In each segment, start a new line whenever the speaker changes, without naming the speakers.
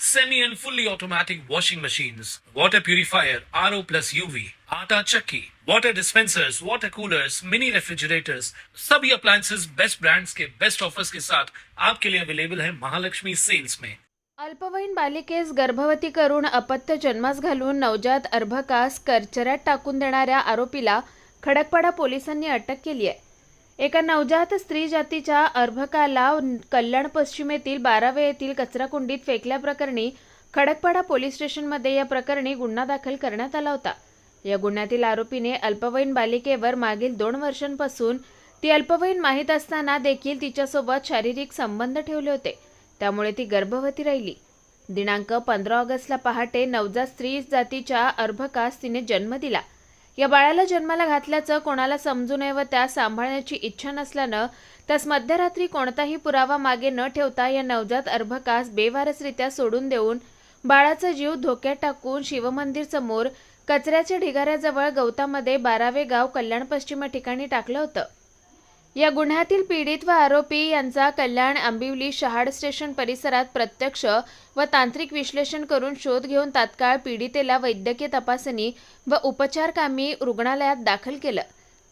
semi and fully automatic washing machines, water purifier, RO plus UV, आटा चक्की, water dispensers, water coolers, mini refrigerators, सभी appliances. Best brands के best offers के साथ आपके लिए अवेलेबल है महालक्ष्मी सेल्स में
अल्पवयीन बालिकेस गर्भवती करून अपत्य जन्मास घालून नवजात अर्भकास करचऱ्यात टाकून देणाऱ्या आरोपीला खडकपाडा पोलिसांनी अटक केली आहे. एका नवजात स्त्री जातीच्या अर्भकाला कल्याण पश्चिमेतील बारावे येथील कचराकुंडीत फेकल्याप्रकरणी खडकपाडा पोलीस स्टेशनमध्ये या प्रकरणी गुन्हा दाखल करण्यात आला होता. या गुन्ह्यातील आरोपीने अल्पवयीन बालिकेवर मागील दोन वर्षांपासून ती अल्पवयीन माहीत असताना देखील तिच्यासोबत शारीरिक संबंध ठेवले होते. त्यामुळे ती गर्भवती राहिली. दिनांक पंधरा ऑगस्टला पहाटे नवजात स्त्री जातीच्या अर्भकास तिने जन्म दिला. या बाळाला जन्माला घातल्याचं कोणाला समजू नये व त्या सांभाळण्याची इच्छा नसल्यानं त्यास मध्यरात्री कोणताही पुरावा मागे न ठेवता या नवजात अर्भकास बेवारसरित्या सोडून देऊन बाळाचा जीव धोक्यात टाकून शिवमंदिर समोर कचऱ्याच्या ढिगाऱ्याजवळ गवतामध्ये बारावे गाव कल्याण पश्चिम ठिकाणी टाकलं होतं. या गुन्ह्यातील पीडित व आरोपी यांचा कल्याण आंबिवली शहाड स्टेशन परिसरात प्रत्यक्ष व तांत्रिक विश्लेषण करून शोध घेऊन तात्काळ पीडितेला वैद्यकीय तपासणी व उपचारकामी रुग्णालयात दाखल केलं.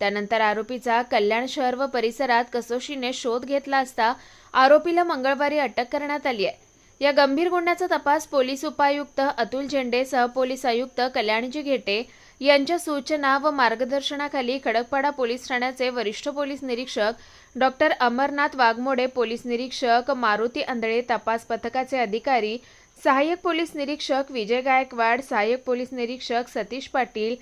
त्यानंतर आरोपीचा कल्याण शहर व परिसरात कसोशीने शोध घेतला असता आरोपीला मंगळवारी अटक करण्यात आली आहे. या गंभीर गुन्ह्याचा तपास पोलीस उपायुक्त अतुल झेंडे सहपोलीस आयुक्त कल्याणजी घेटे यांच्या सूचना व मार्गदर्शनाखाली खडकपाडा पोलीस ठाण्याचे वरिष्ठ पोलीस निरीक्षक डॉक्टर अमरनाथ वाघमोडे पोलीस निरीक्षक मारुती आंधळे तपास पथकाचे अधिकारी सहाय्यक पोलीस निरीक्षक विजय गायकवाड सहाय्यक पोलीस निरीक्षक सतीश पाटील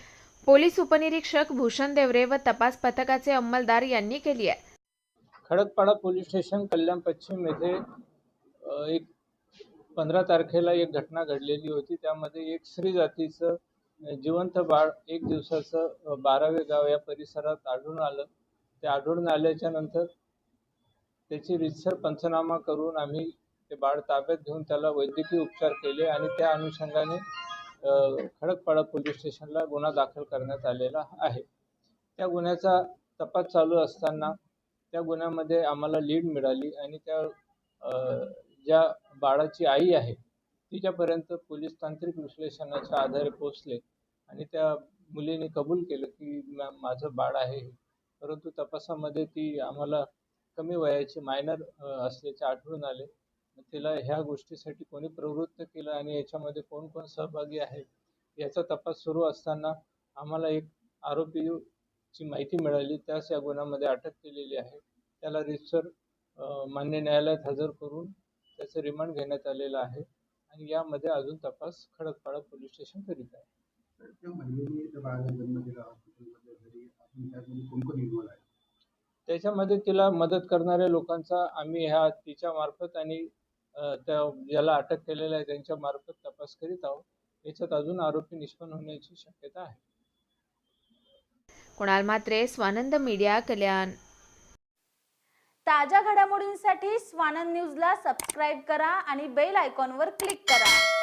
पोलीस उपनिरीक्षक भूषण देवरे व तपास पथकाचे अंमलदार यांनी केली आहे.
खडकपाडा पोलीस स्टेशन कल्याण पश्चिम येथे एक पंधरा तारखेला एक घटना घडलेली होती. त्यामध्ये एक स्त्री जातीचं जिवंत बाळ एक दिवसाचं बारावे गाव या परिसरात आढळून आलं. ते आढळून आल्याच्यानंतर त्याची रितसर पंचनामा करून आम्ही ते बाळ ताब्यात घेऊन त्याला वैद्यकीय उपचार केले आणि त्या अनुषंगाने खडकपाडा पोलीस स्टेशनला गुन्हा दाखल करण्यात आलेला आहे. त्या गुन्ह्याचा तपास चालू असताना त्या गुन्ह्यामध्ये आम्हाला लीड मिळाली आणि त्या ज्या बाळाची आई आहे तिच्यापर्यंत पोलीस तांत्रिक विश्लेषणाच्या आधारे पोचले आणि त्या मुलीने कबूल केलं की मॅम माझं बाळ आहे परंतु तपासामध्ये ती आम्हाला कमी वयाची मायनर असल्याचे आढळून आले. तिला ह्या गोष्टीसाठी कोणी प्रवृत्त केलं आणि याच्यामध्ये कोण कोण सहभागी आहेत याचा तपास सुरू असताना आम्हाला एक आरोपी ची माहिती मिळाली. त्यास या गुन्ह्यामध्ये अटक केलेली आहे. त्याला रितसर मान्य न्यायालयात हजर करून त्याचं रिमांड घेण्यात आलेलं आहे. आणि यामध्ये अजून तपास खडकपाडा पोलीस स्टेशन करीत आहे. त्याच्यामध्ये तिला मदत करणाऱ्या लोकांचा आम्ही ह्या तिच्या मार्फत आणि त्या ज्याला अटक केलेलं आहे त्यांच्या मार्फत तपास करीत आहोत. याच्यात अजून आरोपी निष्पन्न होण्याची शक्यता आहे.
कुणाल मात्रे स्वानंद मीडिया कल्याण.
ताज्या घडामोडींसाठी स्वानंद न्यूजला सबस्क्राईब करा आणि बेल आयकॉनवर क्लिक करा.